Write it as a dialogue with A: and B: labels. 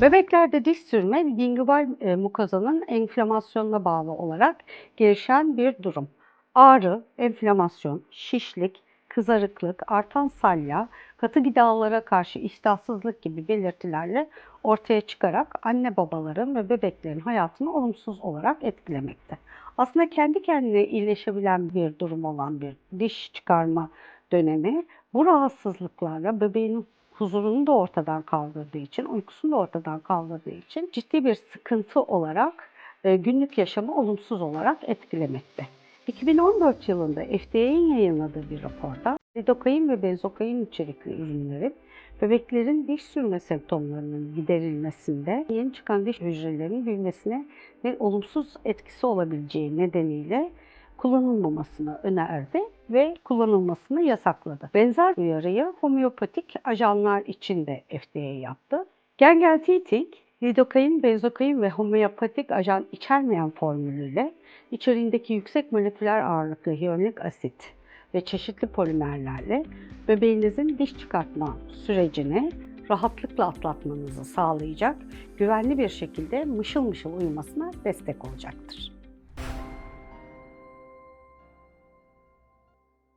A: Bebeklerde diş sürme gingival e, mukozanın enflamasyonuna bağlı olarak gelişen bir durum. Ağrı, enflamasyon, şişlik, kızarıklık, artan salya, katı gıdalara karşı iştahsızlık gibi belirtilerle ortaya çıkarak anne babaların ve bebeklerin hayatını olumsuz olarak etkilemekte. Aslında kendi kendine iyileşebilen bir durum olan bir diş çıkarma dönemi bu rahatsızlıklarla bebeğin huzurunu da ortadan kaldırdığı için, uykusunu da ortadan kaldırdığı için ciddi bir sıkıntı olarak e, günlük yaşamı olumsuz olarak etkilemekte. 2014 yılında FDA'nin yayınladığı bir raporda lidokain ve benzokain içerikli ürünlerin bebeklerin diş sürme semptomlarının giderilmesinde yeni çıkan diş hücrelerinin büyümesine ve olumsuz etkisi olabileceği nedeniyle kullanılmamasını önerdi ve kullanılmasını yasakladı. Benzer uyarıyı homeopatik ajanlar için de FDA yaptı. Gengeltitik, lidokain, benzokain ve homeopatik ajan içermeyen formülüyle içeriğindeki yüksek moleküler ağırlıklı hyaluronik asit ve çeşitli polimerlerle bebeğinizin diş çıkartma sürecini rahatlıkla atlatmanızı sağlayacak, güvenli bir şekilde mışıl mışıl uyumasına destek olacaktır.